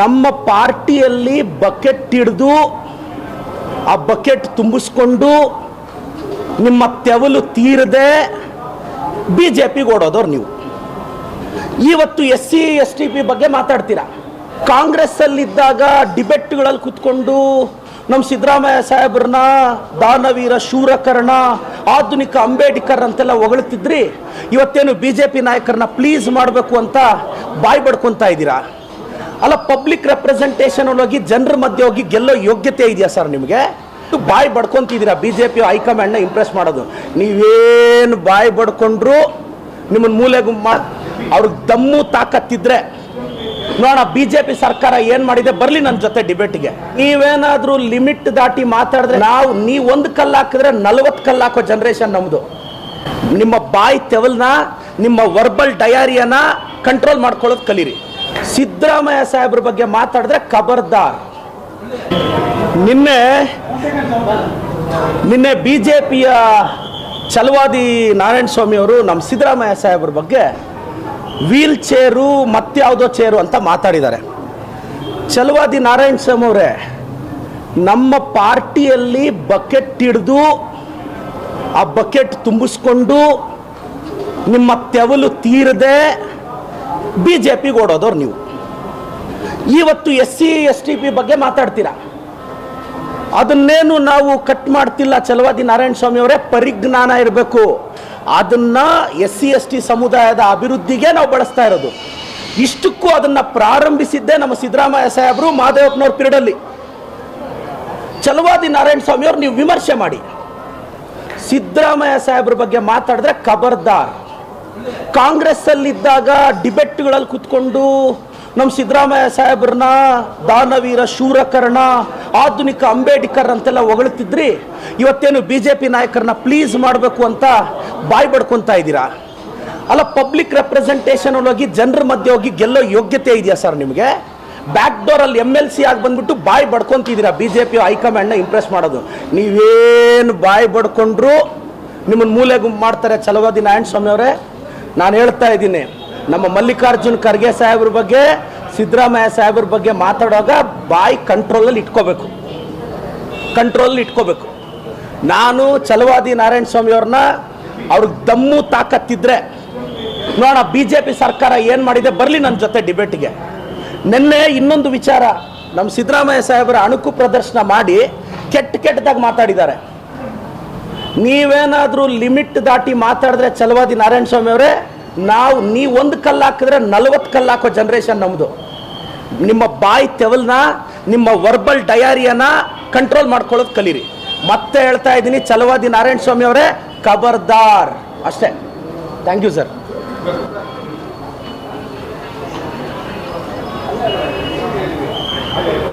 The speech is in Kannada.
ನಮ್ಮ ಪಾರ್ಟಿಯಲ್ಲಿ ಬಕೆಟ್ ಹಿಡಿದು ಆ ಬಕೆಟ್ ತುಂಬಿಸ್ಕೊಂಡು ನಿಮ್ಮ ತೆವಲು ತೀರದೆ ಬಿ ಜೆ ಪಿಗೆ ಓಡೋದವ್ರು ನೀವು. ಇವತ್ತು S C S T P ಬಗ್ಗೆ ಮಾತಾಡ್ತೀರಾ? ಕಾಂಗ್ರೆಸ್ಸಲ್ಲಿದ್ದಾಗ ಡಿಬೆಟ್ಗಳಲ್ಲಿ ಕುತ್ಕೊಂಡು ನಮ್ಮ ಸಿದ್ದರಾಮಯ್ಯ ಸಾಹೇಬ್ರನ್ನ, ದಾನವೀರ ಶೂರಕರ್ಣ, ಆಧುನಿಕ ಅಂಬೇಡ್ಕರ್ ಅಂತೆಲ್ಲ ಹೊಗಳ್ತಿದ್ರಿ. ಇವತ್ತೇನು ಬಿ ಜೆ ಪಿ ನಾಯಕರನ್ನ ಪ್ಲೀಸ್ ಮಾಡಬೇಕು ಅಂತ ಬಾಯ್ ಬಡ್ಕೊತಾ ಇದ್ದೀರಾ? ಅಲ್ಲ ಪಬ್ಲಿಕ್ ರೆಪ್ರೆಸೆಂಟೇಷನ್ ಹೋಗಿ ಜನರ ಮಧ್ಯೆ ಹೋಗಿ ಗೆಲ್ಲೋ ಯೋಗ್ಯತೆ ಇದೆಯಾ ಸರ್ ನಿಮಗೆ? ಬಾಯಿ ಬಡ್ಕೊಂತಿದ್ದೀರಾ? ಬಿ ಜೆ ಪಿ ಹೈಕಮಾಂಡ್ನ ಇಂಪ್ರೆಸ್ ಮಾಡೋದು. ನೀವೇನು ಬಾಯಿ ಬಡ್ಕೊಂಡ್ರು ನಿಮ್ಮನ್ನ ಮೂಲೆಗೂ ಮಾ ಅವ್ರಿಗೆ ದಮ್ಮು ತಾಕತ್ತಿದ್ರೆ. ನೋಡೋಣ ಬಿ ಜೆ ಪಿ ಸರ್ಕಾರ ಏನು ಮಾಡಿದೆ? ಬರಲಿ ನನ್ನ ಜೊತೆ ಡಿಬೇಟ್ಗೆ ನೀವೇನಾದರೂ ಲಿಮಿಟ್ ದಾಟಿ ಮಾತಾಡಿದ್ರೆ ನಾವು ನೀವು ಒಂದು ಕಲ್ಲು ಹಾಕಿದ್ರೆ ನಲ್ವತ್ತು ಕಲ್ಲು ಹಾಕೋ ಜನ್ರೇಷನ್ ನಮ್ಮದು ನಿಮ್ಮ ಬಾಯಿ ತೆವಲ್ನ, ನಿಮ್ಮ ವರ್ಬಲ್ ಡಯಾರಿಯನ್ನ ಕಂಟ್ರೋಲ್ ಮಾಡ್ಕೊಳ್ಳೋದು ಕಲೀರಿ. ಸಿದ್ದರಾಮಯ್ಯ ಸಾಹೇಬ್ರ ಬಗ್ಗೆ ಮಾತಾಡಿದ್ರೆ ಖಬರ್ದಾರ್ ನಿನ್ನೆ ನಿನ್ನೆ ಬಿ ಜೆ ಪಿಯ ಛಲವಾದಿ ನಾರಾಯಣ ಸ್ವಾಮಿ ಅವರು ನಮ್ಮ ಸಿದ್ದರಾಮಯ್ಯ ಸಾಹೇಬ್ರ ಬಗ್ಗೆ ವೀಲ್ ಚೇರು ಮತ್ಯಾವುದೋ ಚೇರು ಅಂತ ಮಾತಾಡಿದ್ದಾರೆ. ಛಲವಾದಿ ನಾರಾಯಣ ಸ್ವಾಮಿ ಅವರೇ, ನಮ್ಮ ಪಾರ್ಟಿಯಲ್ಲಿ ಬಕೆಟ್ ಹಿಡಿದು, ಆ ಬಕೆಟ್ ತುಂಬಿಸ್ಕೊಂಡು ನಿಮ್ಮ ತೆವಲು ತೀರದೆ ಬಿ ಜೆ ಪಿಗೆ ಓಡೋದವ್ರು ನೀವು. ಇವತ್ತು S C S T P ಬಗ್ಗೆ ಮಾತಾಡ್ತೀರಾ? ಅದನ್ನೇನು ನಾವು ಕಟ್ ಮಾಡ್ತಿಲ್ಲ ಚಲವಾದಿ ನಾರಾಯಣ ಸ್ವಾಮಿ ಅವರೇ? ಪರಿಜ್ಞಾನ ಇರಬೇಕು. ಅದನ್ನ ಎಸ್ ಸಿ ಎಸ್ ಟಿ ಸಮುದಾಯದ ಅಭಿವೃದ್ಧಿಗೆ ನಾವು ಬಳಸ್ತಾ ಇರೋದು. ಇಷ್ಟಕ್ಕೂ ಅದನ್ನ ಪ್ರಾರಂಭಿಸಿದ್ದೇ ನಮ್ಮ ಸಿದ್ದರಾಮಯ್ಯ ಸಾಹೇಬರು ಮಾದೇವಪ್ಪನವ್ರ ಪೀರಿಯಡಲ್ಲಿ ಚಲವಾದಿ ನಾರಾಯಣ ಸ್ವಾಮಿ ಅವ್ರು ನೀವು ವಿಮರ್ಶೆ ಮಾಡಿ. ಸಿದ್ದರಾಮಯ್ಯ ಸಾಹೇಬ್ರ ಬಗ್ಗೆ ಮಾತಾಡಿದ್ರೆ ಖಬರ್ದಾರ್ ಕಾಂಗ್ರೆಸ್ಸಲ್ಲಿದ್ದಾಗ ಡಿಬೆಟ್ಗಳಲ್ಲಿ ಕುತ್ಕೊಂಡು ನಮ್ಮ ಸಿದ್ದರಾಮಯ್ಯ ಸಾಹೇಬ್ರನ್ನ, ದಾನವೀರ, ಶೂರಕರ್ಣ, ಆಧುನಿಕ ಅಂಬೇಡ್ಕರ್ ಅಂತೆಲ್ಲ ಹೊಗಳ್ತಿದ್ರಿ. ಇವತ್ತೇನು ಬಿ ಜೆ ಪಿ ನಾಯಕರನ್ನ ಪ್ಲೀಸ್ ಮಾಡಬೇಕು ಅಂತ ಬಾಯಿ ಬಡ್ಕೊತಾ ಇದ್ದೀರಾ? ಅಲ್ಲ ಪಬ್ಲಿಕ್ ರೆಪ್ರೆಸೆಂಟೇಷನ್ ಹೋಗಿ ಜನರ ಮಧ್ಯೆ ಹೋಗಿ ಗೆಲ್ಲೋ ಯೋಗ್ಯತೆ ಇದೆಯಾ ಸರ್ ನಿಮಗೆ? ಬ್ಯಾಕ್ ಡೋರಲ್ಲಿ ಎಂ ಎಲ್ ಸಿ ಆಗಿ ಬಂದ್ಬಿಟ್ಟು ಬಾಯಿ ಬಡ್ಕೊತಿದ್ದೀರಾ ಬಿ ಜೆ ಪಿ ಹೈಕಮಾಂಡ್ನ ಇಂಪ್ರೆಸ್ ಮಾಡೋದು? ನೀವೇನು ಬಾಯಿ ಬಡ್ಕೊಂಡ್ರು ನಿಮ್ಮನ್ನ ಗುಂಪು ಮಾಡ್ತಾರೆ ಛಲವಾದಿ ನಾರಾಯಣ ಸ್ವಾಮಿ ಅವರೇ? ನಾನು ಹೇಳ್ತಾ ಇದ್ದೀನಿ, ನಮ್ಮ ಮಲ್ಲಿಕಾರ್ಜುನ್ ಖರ್ಗೆ ಸಾಹೇಬ್ರ ಬಗ್ಗೆ, ಸಿದ್ದರಾಮಯ್ಯ ಸಾಹೇಬ್ರ ಬಗ್ಗೆ ಮಾತಾಡುವಾಗ ಬಾಯಿ ಕಂಟ್ರೋಲಲ್ಲಿ ಇಟ್ಕೋಬೇಕು. ಕಂಟ್ರೋಲ್ ಇಟ್ಕೋಬೇಕು. ನಾನು ಚಲವಾದಿ ನಾರಾಯಣ ಸ್ವಾಮಿ ಅವ್ರನ್ನ ಅವ್ರಿಗೆ ದಮ್ಮು ತಾಕತ್ತಿದ್ರೆ ನೋಡ ಬಿ ಜೆ ಪಿ ಸರ್ಕಾರ ಏನು ಮಾಡಿದೆ ಬರಲಿ ನನ್ನ ಜೊತೆ ಡಿಬೇಟ್ಗೆ ನಿನ್ನೆ ಇನ್ನೊಂದು ವಿಚಾರ, ನಮ್ಮ ಸಿದ್ದರಾಮಯ್ಯ ಸಾಹೇಬರ ಅಣುಕು ಪ್ರದರ್ಶನ ಮಾಡಿ ಕೆಟ್ಟ ಕೆಟ್ಟದಾಗಿ ಮಾತಾಡಿದ್ದಾರೆ. ನೀವೇನಾದರೂ ಲಿಮಿಟ್ ದಾಟಿ ಮಾತಾಡಿದ್ರೆ ಚಲವಾದಿ ನಾರಾಯಣ ಸ್ವಾಮಿ ಅವರೇ, ನಾವು ನೀವು ಒಂದು ಕಲ್ಲು ಹಾಕಿದ್ರೆ ನಲವತ್ತು ಕಲ್ಲು ಹಾಕೋ ಜನ್ರೇಷನ್ ನಮ್ಮದು ನಿಮ್ಮ ಬಾಯಿ ತೆವಲ್ನ, ನಿಮ್ಮ ವರ್ಬಲ್ ಡಯಾರಿಯನ್ನ ಕಂಟ್ರೋಲ್ ಮಾಡ್ಕೊಳ್ಳೋದು ಕಲೀರಿ. ಮತ್ತೆ ಹೇಳ್ತಾ ಇದ್ದೀನಿ ಚಲವಾದಿ ನಾರಾಯಣ ಸ್ವಾಮಿ ಅವರೇ, ಖಬರ್ದಾರ್. ಅಷ್ಟೇ. Thank you sir